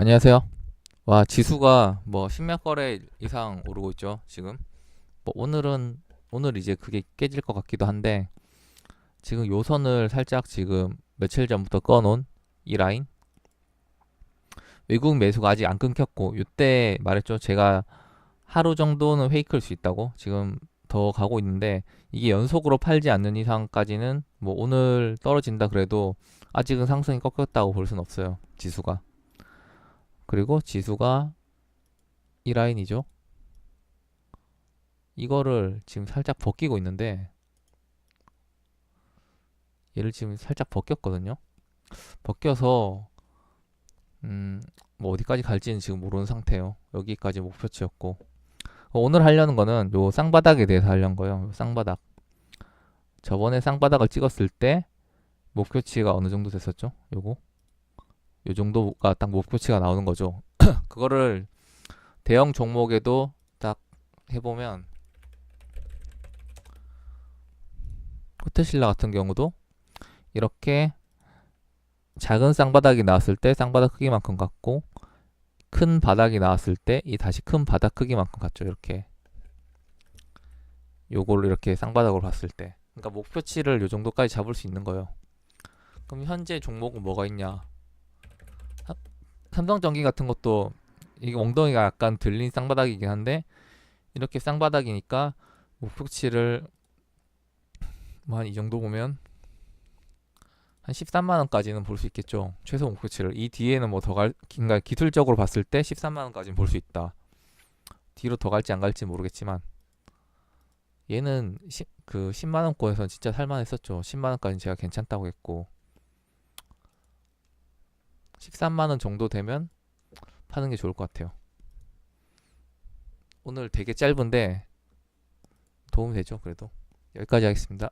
안녕하세요. 와, 지수가 뭐 10몇 거래 이상 오르고 있죠, 지금. 뭐 오늘은 오늘 이제 그게 깨질 것 같기도 한데 지금 요선을 살짝 지금 며칠 전부터 꺼놓은 이 라인 외국 매수가 아직 안 끊겼고 이때 말했죠. 제가 하루 정도는 페이크일 수 있다고 지금 더 가고 있는데 이게 연속으로 팔지 않는 이상까지는 뭐 오늘 떨어진다 그래도 아직은 상승이 꺾였다고 볼 수는 없어요. 지수가. 그리고 지수가 이 라인이죠. 이거를 지금 살짝 벗기고 있는데 얘를 지금 살짝 벗겼거든요. 벗겨서 음, 뭐 어디까지 갈지는 지금 모르는 상태예요. 여기까지 목표치였고 어, 오늘 하려는 거는 요 쌍바닥에 대해서 하려는 거예요. 요 쌍바닥. 저번에 쌍바닥을 찍었을 때 목표치가 어느 정도 됐었죠? 요거 요 정도가 딱 목표치가 나오는 거죠. 그거를 대형 종목에도 딱 해보면 호텔신라 같은 경우도 이렇게 작은 쌍바닥이 나왔을 때 쌍바닥 크기만큼 같고 큰 바닥이 나왔을 때 이 다시 큰 바닥 크기만큼 같죠. 이렇게 요걸 이렇게 쌍바닥으로 봤을 때 그러니까 목표치를 요 정도까지 잡을 수 있는 거예요. 그럼 현재 종목은 뭐가 있냐? 삼성전기 같은 것도 이게 엉덩이가 약간 들린 쌍바닥이긴 한데 이렇게 쌍바닥이니까 목표치를 뭐 한 이 정도 보면 한 13만 원까지는 볼 수 있겠죠. 최소 목표치를 이 뒤에는 뭐 더 갈, 그러니까 기술적으로 봤을 때 13만 원까지는 볼 수 있다. 뒤로 더 갈지 안 갈지 모르겠지만 얘는 시, 그 10만 원권에서 진짜 살만했었죠. 10만 원까지는 제가 괜찮다고 했고 13만 원 정도 되면 파는 게 좋을 것 같아요. 오늘 되게 짧은데 도움 되죠, 그래도. 여기까지 하겠습니다.